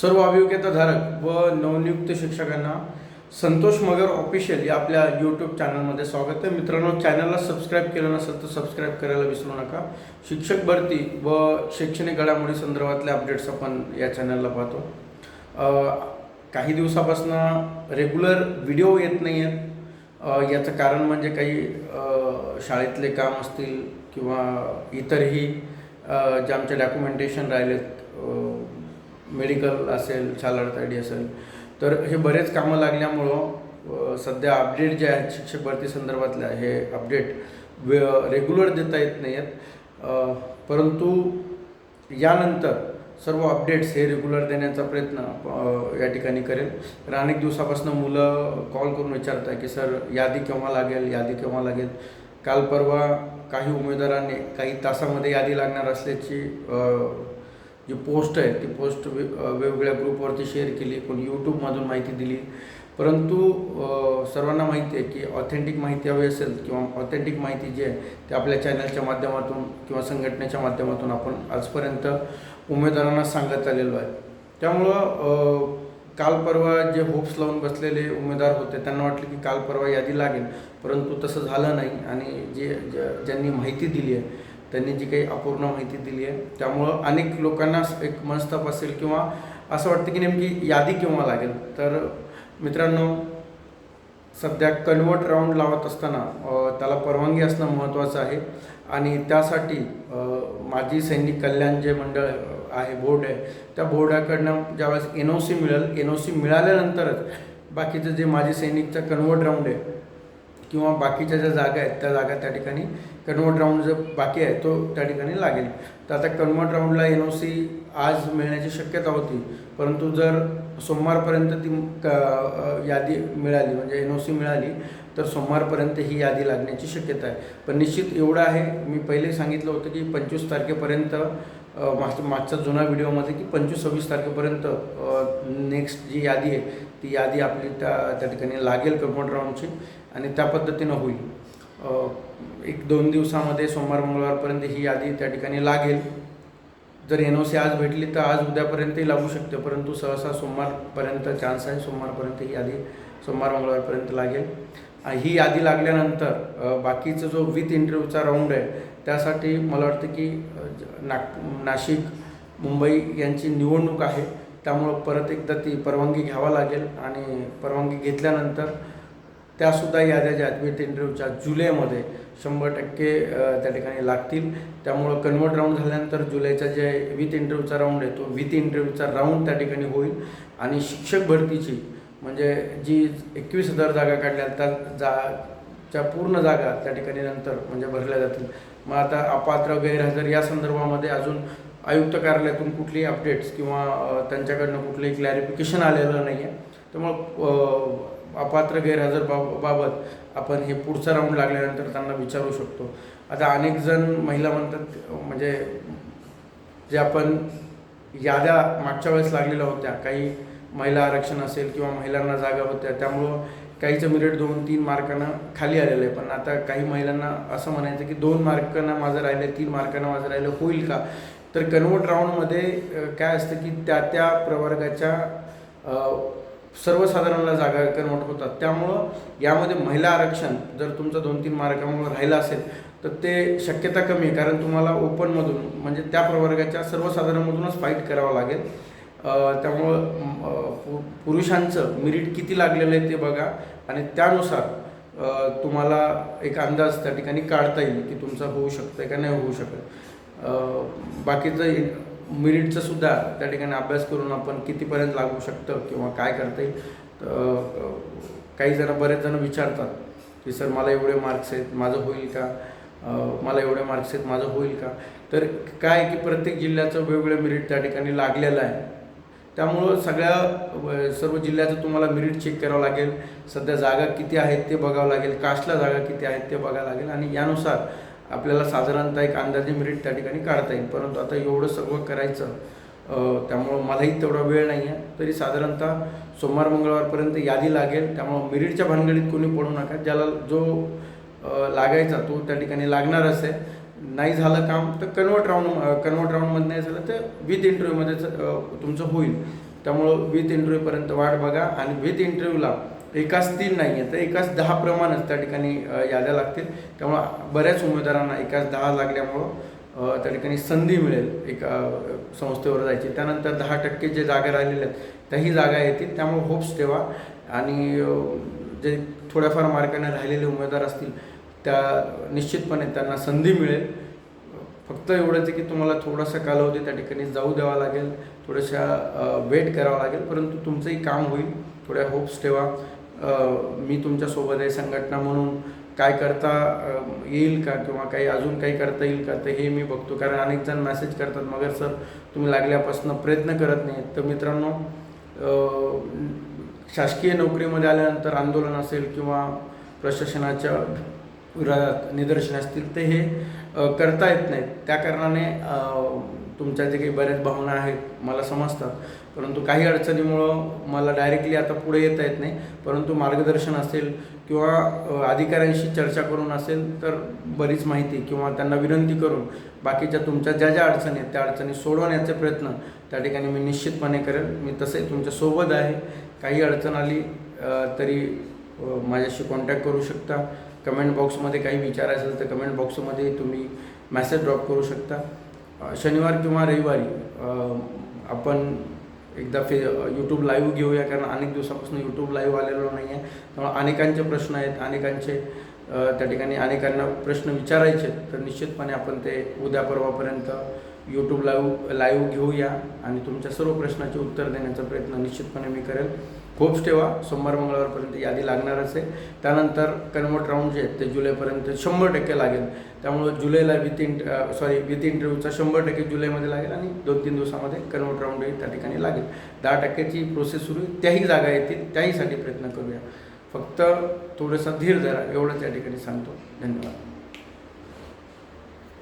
सर्व अभियोग्यताधारक व नवनियुक्त शिक्षकांना संतोष मगर ऑफिशियल या आपल्या यूट्यूब चॅनलमध्ये स्वागत आहे. मित्रांनो चॅनलला सबस्क्राईब केलं नसेल तर सबस्क्राईब करायला विसरू नका. शिक्षक भरती व शैक्षणिक घडामोडी संदर्भातले अपडेट्स आपण या चॅनलला पाहतो. काही दिवसापासून रेग्युलर व्हिडिओ येत नाही आहेत याचं कारण म्हणजे काही शाळेतले काम असतील किंवा इतरही ज्या जे आमचे डॉक्युमेंटेशन राहिलेत मेडिकल असेल शालार्थ आय डी असेल तर हे बरेच कामं लागल्यामुळं सध्या अपडेट जे आहेत शिक्षक भरती संदर्भातल्या हे अपडेट वे रेग्युलर देता येत नाही आहेत परंतु यानंतर सर्व अपडेट्स हे रेग्युलर देण्याचा प्रयत्न या ठिकाणी करेल. तर अनेक दिवसापासून मुलं कॉल करून विचारत आहे की सर यादी केव्हा लागेल? यादी केव्हा लागेल? काल परवा काही उमेदवारांनी काही तासामध्ये यादी लागणार असल्याची जी पोस्ट आहे ती पोस्ट वे वेगवेगळ्या ग्रुपवरती शेअर केली कोणी यूट्यूबमधून माहिती दिली. परंतु सर्वांना माहिती आहे की ऑथेंटिक माहिती हवी असेल किंवा ऑथेंटिक माहिती जी आहे ते आपल्या चॅनलच्या माध्यमातून किंवा संघटनेच्या माध्यमातून आपण आजपर्यंत उमेदवारांना सांगत आलेलो आहे. त्यामुळं काल परवा जे होप्स लावून बसलेले उमेदवार होते त्यांना वाटलं की काल परवा यादी लागेल परंतु तसं झालं नाही. आणि जे ज- ज्यांनी माहिती दिली आहे त्यांनी जी काही अपूर्ण माहिती दिली आहे त्यामुळं अनेक लोकांना एक मनस्ताप असेल किंवा असं वाटतं की नेमकी यादी केव्हा लागेल? तर मित्रांनो सध्या कन्वर्ट राऊंड लावत असताना त्याला परवानगी असणं महत्त्वाचं आहे. आणि त्यासाठी माजी सैनिक कल्याण जे मंडळ आहे बोर्ड आहे त्या बोर्डाकडनं ज्यावेळेस एन ओ सी मिळेल एन ओ सी मिळाल्यानंतरच बाकीचं जे माजी सैनिकचा कन्वर्ट राऊंड आहे किंवा बाकीच्या ज्या जागा आहेत त्या जागा त्या ठिकाणी कन्वर्ट राऊंड जो बाकी आहे तो त्या ठिकाणी लागेल. तर आता कन्वर्ट राऊंडला एन ओ सी आज मिळण्याची शक्यता होती. परंतु जर सोमवारपर्यंत ती क यादी मिळाली म्हणजे एन ओ सी मिळाली तर सोमवारपर्यंत ही यादी लागण्याची शक्यता आहे. पण निश्चित एवढं आहे मी पहिले सांगितलं होतं की पंचवीस तारखेपर्यंत मागच्या मागचा मागच्या जुना व्हिडिओमध्ये की पंचवीस सव्वीस तारखेपर्यंत नेक्स्ट जी यादी आहे ती यादी आपली त्या त्या ठिकाणी लागेल कन्वर्ट राऊंडची आणि त्या पद्धतीनं होईल. एक दोन दिवसामध्ये सोमवार मंगळवारपर्यंत ही यादी त्या ठिकाणी लागेल. जर एन ओ सी आज भेटली तर आज उद्यापर्यंतही लागू शकते परंतु सहसा सोमवारपर्यंत चान्स आहे सोमवारपर्यंत ही यादी सोमवार मंगळवारपर्यंत लागेल. ही यादी लागल्यानंतर बाकीचं बाकीचा जो विथ इंटरव्ह्यूचा राऊंड आहे त्यासाठी मला वाटतं की नाग नाशिक मुंबई यांची निवडणूक आहे. त्यामुळं परत एकदा ती परवानगी घ्यावा लागेल आणि परवानगी घेतल्यानंतर त्यासुद्धा याद्या ज्या आहेत विथ इंटरव्ह्यूच्या जुलैमध्ये शंभर टक्के त्या ठिकाणी लागतील. त्यामुळं कन्वर्ट राऊंड झाल्यानंतर जुलैचा जे विथ इंटरव्ह्यूचा राऊंड आहे तो विथ इंटरव्ह्यूचा राऊंड त्या ठिकाणी होईल. आणि शिक्षक भरतीची म्हणजे जी एकवीस हजार जागा काढल्या त्या जा च्या पूर्ण जागा त्या ठिकाणी नंतर म्हणजे भरल्या जातील. मग आता अपात्र गैरहजर या संदर्भामध्ये अजून आयुक्त कार्यालयातून कुठलीही अपडेट्स किंवा त्यांच्याकडनं कुठलंही क्लॅरिफिकेशन आलेलं नाही आहे त्यामुळं अपात्र गैरहजर बाब बाबत आपण हे पुढचा राऊंड लागल्यानंतर त्यांना विचारू शकतो. आता अनेक जण महिला म्हणतात म्हणजे जे आपण याद्या मागच्या वेळेस लागलेल्या होत्या काही महिला आरक्षण असेल किंवा महिलांना जागा होत्या त्यामुळं काहीचं मिरिट दोन तीन मार्कानं खाली आलेलं आहे. पण आता काही महिलांना असं म्हणायचं की दोन मार्कानं माझं राहिलं तीन मार्कानं माझं राहिलं होईल का? तर कन्वर्ट राऊंडमध्ये काय असतं की त्या त्या प्रवर्गाच्या सर्वसाधारणला जागा कन्वर्ट होतात. त्यामुळं यामध्ये महिला आरक्षण जर तुमचं दोन तीन मार्कामुळे राहिलं असेल तर ते शक्यता कमी आहे. कारण तुम्हाला ओपनमधून म्हणजे त्या प्रवर्गाच्या सर्वसाधारणमधूनच फाईट करावं लागेल. त्यामुळं पु- पुरुषांचं मिरिट किती लागलेलं आहे ते बघा. आणि त्यानुसार तुम्हाला एक अंदाज त्या ठिकाणी काढता येईल की तुमचं होऊ शकतं का नाही होऊ शकत. बाकीचं मिरिटचं सुद्धा त्या ठिकाणी अभ्यास करून आपण कितीपर्यंत लागू शकतं किंवा काय करता येईल. काही जण बरेच जण विचारतात की सर मला एवढे मार्क्स आहेत माझं होईल का? मला एवढे मार्क्स आहेत माझं होईल का? तर काय की प्रत्येक जिल्ह्याचं वेगवेगळं मिरिट त्या ठिकाणी लागलेलं आहे. त्यामुळं सगळ्या सर्व जिल्ह्याचं तुम्हाला मेरिट चेक करावं लागेल. सध्या जागा किती आहेत ते बघावं लागेल. कास्टला जागा किती आहेत ते बघावं लागेल. आणि यानुसार आपल्याला साधारणतः एक अंदाजे मेरिट त्या ठिकाणी काढता येईल. परंतु आता एवढं सर्व करायचं त्यामुळं मलाही तेवढा वेळ नाही आहे तरी साधारणतः सोमवार मंगळवारपर्यंत यादी लागेल. त्यामुळं मेरिटच्या भानगडीत कोणी पडू नका. ज्याला जो लागायचा तो त्या ठिकाणी लागणारच आहे. नाही झालं काम तर कन्वर्ट राऊंड कन्वर्ट राऊंडमध्ये नाही झालं तर विथ इंटरव्ह्यूमध्ये तुमचं होईल. त्यामुळं विथ इंटरव्ह्यूपर्यंत वाट बघा आणि विथ इंटरव्ह्यूला एकाच तीन नाही आहे तर एकाच दहा प्रमाणच त्या ठिकाणी याद्या लागतील. त्यामुळं बऱ्याच उमेदवारांना एकाच दहा लागल्यामुळं त्या ठिकाणी संधी मिळेल एका संस्थेवर जायची. त्यानंतर दहा टक्के जे जागा राहिलेल्या आहेत त्याही जागा येतील. त्यामुळे होप्स ठेवा आणि जे थोड्याफार मार्काने राहिलेले उमेदवार असतील त्या निश्चितपणे त्यांना संधी मिळेल. फक्त एवढंच आहे की तुम्हाला थोडासा कालावधी त्या ठिकाणी जाऊ द्यावा लागेल थोड्याशा वेट करावा लागेल परंतु तुमचंही काम होईल. थोड्या होप्स ठेवा. मी तुमच्यासोबत आहे संघटना म्हणून. काय करता येईल का किंवा काही अजून काही करता येईल का तर हे मी बघतो. कारण अनेक जण मेसेज करतात मगर सर तुम्ही लागल्यापासून प्रयत्न करत नाही तर मित्रांनो शासकीय नोकरीमध्ये आल्यानंतर आंदोलन असेल किंवा प्रशासनाच्या निदर्शन असतील ते हे करता येत नाहीत. त्या कारणाने तुमच्या जे काही बऱ्याच भावना आहेत मला समजतात. परंतु काही अडचणीमुळं मला डायरेक्टली आता पुढे येता येत नाही. परंतु मार्गदर्शन असेल किंवा अधिकाऱ्यांशी चर्चा करून असेल तर बरीच माहिती किंवा त्यांना विनंती करून बाकीच्या तुमच्या ज्या ज्या अडचणी आहेत त्या अडचणी सोडवण्याचे प्रयत्न त्या ठिकाणी मी निश्चितपणे करेल. मी तसे तुमच्यासोबत आहे. काही अडचण आली तरी माझ्याशी कॉन्टॅक्ट करू शकता. कमेंट बॉक्समध्ये काही विचारायचं असेल तर कमेंट बॉक्समध्ये तुम्ही मॅसेज ड्रॉप करू शकता. शनिवार किंवा रविवारी आपण एकदा फे यूट्यूब लाईव्ह घेऊया कारण अनेक दिवसापासून यूट्यूब लाईव्ह आलेलो नाही आहे त्यामुळे अनेकांचे प्रश्न आहेत अनेकांचे त्या ठिकाणी अनेकांना प्रश्न विचारायचे आहेत. तर निश्चितपणे आपण ते उद्या परवापर्यंत यूट्यूब लाईव्ह लाईव्ह घेऊया आणि तुमच्या सर्व प्रश्नाचे उत्तर देण्याचा प्रयत्न निश्चितपणे मी करेल. होप्स ठेवा सोमवार मंगळवारपर्यंत यादी लागणारच आहे. त्यानंतर कन्वर्ट राऊंड जे आहेत ते जुलैपर्यंत शंभर टक्के लागेल. त्यामुळं जुलैला विथ इंट सॉरी विथ इंटरव्ह्यूचा शंभर टक्के जुलैमध्ये लागेल आणि दोन तीन दिवसामध्ये कन्वर्ट राऊंडही त्या ठिकाणी लागेल. दहा टक्क्याची प्रोसेस सुरू आहे त्याही जागा येतील त्याहीसाठी प्रयत्न करूया. फक्त थोडंसं धीर धरा एवढंच या ठिकाणी सांगतो. धन्यवाद.